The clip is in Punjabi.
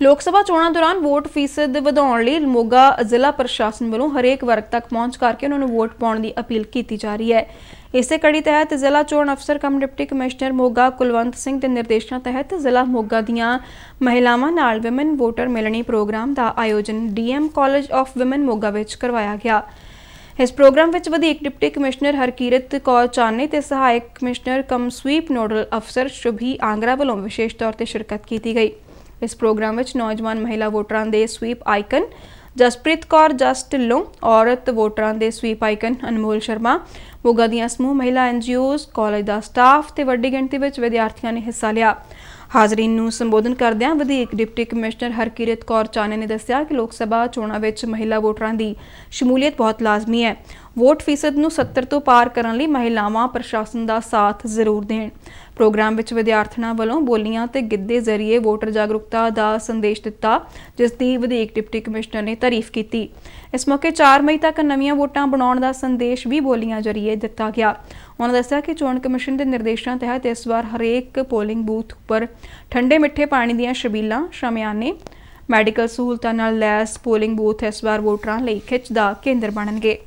ਲੋਕ ਸਭਾ ਚੋਣਾਂ ਦੌਰਾਨ ਵੋਟ ਫੀਸਦ ਵਧਾਉਣ ਲਈ ਮੋਗਾ ਜ਼ਿਲ੍ਹਾ ਪ੍ਰਸ਼ਾਸਨ ਵੱਲੋਂ ਹਰੇਕ ਵਰਗ ਤੱਕ ਪਹੁੰਚ ਕਰਕੇ ਉਹਨਾਂ ਨੂੰ ਵੋਟ ਪਾਉਣ ਦੀ ਅਪੀਲ ਕੀਤੀ ਜਾ ਰਹੀ ਹੈ। ਇਸੇ ਕੜੀ ਤਹਿਤ ਜ਼ਿਲ੍ਹਾ ਚੋਣ ਅਫਸਰ cum deputy commissioner Moga Kulwant Singh ਦੇ ਨਿਰਦੇਸ਼ਾਂ ਤਹਿਤ ਜ਼ਿਲ੍ਹਾ ਮੋਗਾ ਦੀਆਂ ਮਹਿਲਾਵਾਂ ਨਾਲ ਵਿਮਨ ਵੋਟਰ ਮਿਲਣੀ ਪ੍ਰੋਗਰਾਮ ਦਾ ਆਯੋਜਨ DM college of women Moga ਵਿੱਚ ਕਰਵਾਇਆ ਗਿਆ। ਇਸ ਪ੍ਰੋਗਰਾਮ ਵਿੱਚ ਵਧੀਕ ਡਿਪਟੀ ਕਮਿਸ਼ਨਰ ਹਰਕੀਰਤ ਕੌਰ ਚਾਨੇ ਤੇ ਸਹਾਇਕ ਕਮਿਸ਼ਨਰ ਕਮ ਸਵੀਪ ਨੋਡਲ ਅਫਸਰ ਸ਼ੁਭੀ ਆਂਗਰਾ ਵੱਲੋਂ ਵਿਸ਼ੇਸ਼ ਤੌਰ ਤੇ ਸ਼ਿਰਕਤ ਕੀਤੀ ਗਈ। ਇਸ ਪ੍ਰੋਗਰਾਮ ਵਿੱਚ ਨੌਜਵਾਨ ਮਹਿਲਾ ਵੋਟਰਾਂ ਦੇ ਸਵੀਪ ਆਈਕਨ, ਜਸਪ੍ਰੀਤ ਕੌਰ, ਜਸ ਢਿੱਲੋਂ, ਔਰਤ ਵੋਟਰਾਂ ਦੇ ਸਵੀਪ ਆਈਕਨ ਅਨਮੋਲ ਸ਼ਰਮਾ, ਮੋਗਾ ਦੀਆਂ ਸਮੂਹ ਮਹਿਲਾ ਐਨਜੀਓਜ਼ ਕਾਲਜ ਦਾ ਸਟਾਫ ਤੇ ਵੱਡੀ ਗਿਣਤੀ ਵਿੱਚ ਵਿਦਿਆਰਥੀਆਂ ਨੇ ਹਿੱਸਾ ਲਿਆ। ਹਾਜ਼ਰੀਨ ਨੂੰ ਸੰਬੋਧਨ ਕਰਦਿਆਂ ਵਧੀਕ ਡਿਪਟੀ ਕਮਿਸ਼ਨਰ ਹਰਕਿਰਤ ਕੌਰ ਚਾਨੇ ਨੇ ਦੱਸਿਆ ਕਿ ਲੋਕ ਸਭਾ ਚੋਣਾਂ ਵਿੱਚ ਮਹਿਲਾ ਵੋਟਰਾਂ ਦੀ ਸ਼ਮੂਲੀਅਤ ਬਹੁਤ ਲਾਜ਼ਮੀ ਹੈ। ਵੋਟ ਫੀਸਦ ਨੂੰ 70 ਤੋਂ ਪਾਰ ਕਰਨ ਲਈ ਮਹਿਲਾਵਾਂ ਪ੍ਰਸ਼ਾਸਨ ਦਾ ਸਾਥ ਜ਼ਰੂਰ ਦੇਣ। ਪ੍ਰੋਗਰਾਮ ਵਿੱਚ ਵਿਦਿਆਰਥਣਾਂ ਵੱਲੋਂ ਬੋਲੀਆਂ ਤੇ ਗਿੱਧੇ ਜ਼ਰੀਏ ਵੋਟਰ ਜਾਗਰੂਕਤਾ ਦਾ ਸੰਦੇਸ਼ ਦਿੱਤਾ, ਜਿਸ ਦੀ ਵਧੀਕ ਡਿਪਟੀ ਕਮਿਸ਼ਨਰ ਨੇ ਤਾਰੀਫ ਕੀਤੀ। ਇਸ ਮੌਕੇ 4 ਮਈ ਤੱਕ ਨਵੀਆਂ ਵੋਟਾਂ ਬਣਾਉਣ ਦਾ ਸੰਦੇਸ਼ ਵੀ ਬੋਲੀਆਂ ਜ਼ਰੀਏ ਦਿੱਤਾ ਗਿਆ। ਉਹਨਾਂ ਦੱਸਿਆ ਕਿ ਚੋਣ ਕਮਿਸ਼ਨ ਦੇ ਨਿਰਦੇਸ਼ਾਂ ਤਹਿਤ ਇਸ ਵਾਰ ਹਰੇਕ ਪੋਲਿੰਗ ਬੂਥ ਉੱਪਰ ਠੰਡੇ ਮਿੱਠੇ ਪਾਣੀ ਦੀਆਂ ਸ਼ਬੀਲਾਂ ਸ਼ਾਮਿਆਨੇ ਮੈਡੀਕਲ ਸਹੂਲਤਾਂ ਨਾਲ ਲੈਸ, ਪੋਲਿੰਗ ਬੂਥ ਇਸ ਵਾਰ ਵੋਟਰਾਂ ਲਈ ਖਿੱਚ ਦਾ ਕੇਂਦਰ ਬਣਨਗੇ।